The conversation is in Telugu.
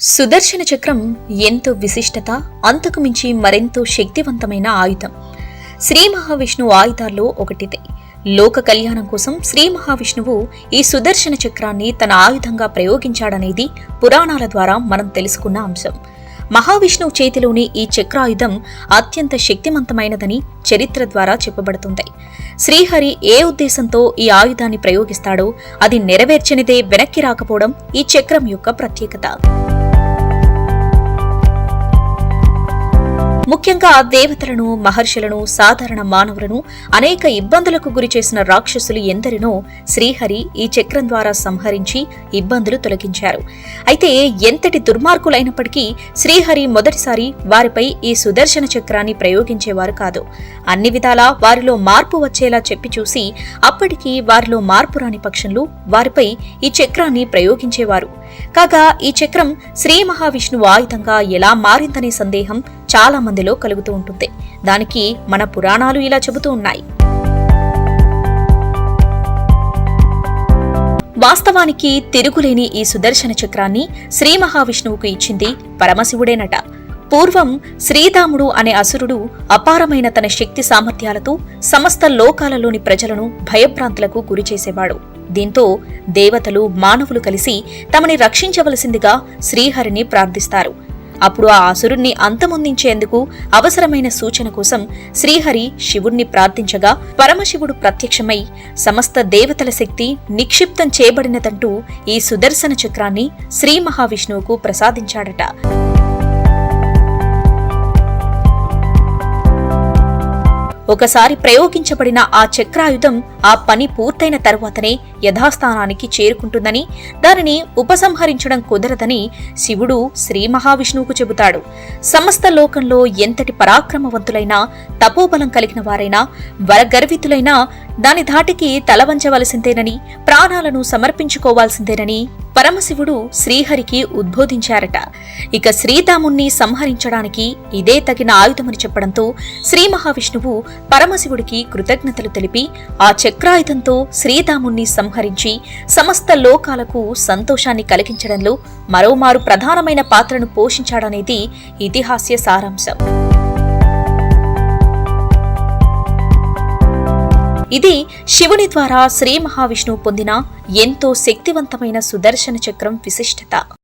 సుదర్శన చక్రం ఎంతో విశిష్టత అంతకు మించి మరెంతో శక్తివంతమైన ఆయుధం. శ్రీ మహావిష్ణువు ఆయుధాల్లో ఒకటిది. లోక కళ్యాణం కోసం శ్రీ మహావిష్ణువు ఈ సుదర్శన చక్రాన్ని తన ఆయుధంగా ప్రయోగించాడనేది పురాణాల ద్వారా మనం తెలుసుకున్న అంశం. మహావిష్ణువు చేతిలోని ఈ చక్రాయుధం అత్యంత శక్తివంతమైనదని చరిత్ర ద్వారా చెప్పబడుతుంది. శ్రీహరి ఏ ఉద్దేశంతో ఈ ఆయుధాన్ని ప్రయోగిస్తాడో అది నెరవేర్చనిదే వెనక్కి రాకపోవడం ఈ చక్రం యొక్క ప్రత్యేకత. ముఖ్యంగా దేవతలను మహర్షులను సాధారణ మానవులను అనేక ఇబ్బందులకు గురి చేసిన రాక్షసులు ఎందరినో శ్రీహరి ఈ చక్రం ద్వారా సంహరించి ఇబ్బందులు తొలగించారు. అయితే ఎంతటి దుర్మార్గులైనప్పటికీ శ్రీహరి మొదటిసారి వారిపై ఈ సుదర్శన చక్రాన్ని ప్రయోగించేవారు కాదు. అన్ని విధాలా వారిలో మార్పు వచ్చేలా చెప్పి చూసి అప్పటికి వారిలో మార్పు రాని పక్షంలో వారిపై ఈ చక్రాన్ని ప్రయోగించేవారు. కాగా ఈ చక్రం శ్రీ మహావిష్ణువు ఆయుధంగా ఎలా మారిందనే సందేహం చాలా మందిలో కలుగుతూ ఉంటుంది. దానికి మన పురాణాలు ఇలా చెబుతూ ఉన్నాయి. వాస్తవానికి తిరుగులేని ఈ సుదర్శన చక్రాన్ని శ్రీ మహావిష్ణువుకు ఇచ్చింది పరమశివుడేనట. పూర్వం శ్రీరాముడు అనే అసురుడు అపారమైన తన శక్తి సామర్థ్యాలతో సమస్త లోకాలలోని ప్రజలను భయభ్రాంతులకు గురిచేసేవాడు దీంతో దేవతలు మానవులు కలిసి తమని రక్షించవలసిందిగా శ్రీహరిని ప్రార్థిస్తారు. అప్పుడు ఆ అసురుణ్ణి అంతమొందించేందుకు అవసరమైన సూచన కోసం శ్రీహరి శివుణ్ణి ప్రార్థించగా పరమశివుడు ప్రత్యక్షమై సమస్త దేవతల శక్తి నిక్షిప్తం చేయబడినదంటూ ఈ సుదర్శన చక్రాన్ని శ్రీ మహావిష్ణువుకు ప్రసాదించాడట. ఒకసారి ప్రయోగించబడిన ఆ చక్రాయుధం ఆ పని పూర్తయిన తరువాతనే యథాస్థానానికి చేరుకుంటుందని దానిని ఉపసంహరించడం కుదరదని శివుడు శ్రీ మహావిష్ణువుకు చెబుతాడు. సమస్త లోకంలో ఎంతటి పరాక్రమవంతులైనా తపోబలం కలిగిన వారైనా వరగర్వితులైనా దాని ధాటికి తలవంచవలసిందేనని ప్రాణాలను సమర్పించుకోవాల్సిందేనని పరమశివుడు శ్రీహరికి ఉద్బోధించారట. ఇక శ్రీరాముణ్ణి సంహరించడానికి ఇదే తగిన ఆయుధమని చెప్పడంతో శ్రీ మహావిష్ణువు పరమశివుడికి కృతజ్ఞతలు తెలిపి ఆ చక్రాయుధంతో శ్రీరాముణ్ణి సంహరించి సమస్త లోకాలకు సంతోషాన్ని కలిగించడంలో మరోమారు ప్రధానమైన పాత్రను పోషించాడనేది ఇతిహాస్య సారాంశం. ఇది శివుని ద్వారా శ్రీ మహావిష్ణువు పొందిన ఎంతో శక్తివంతమైన సుదర్శన చక్రం విశిష్టత.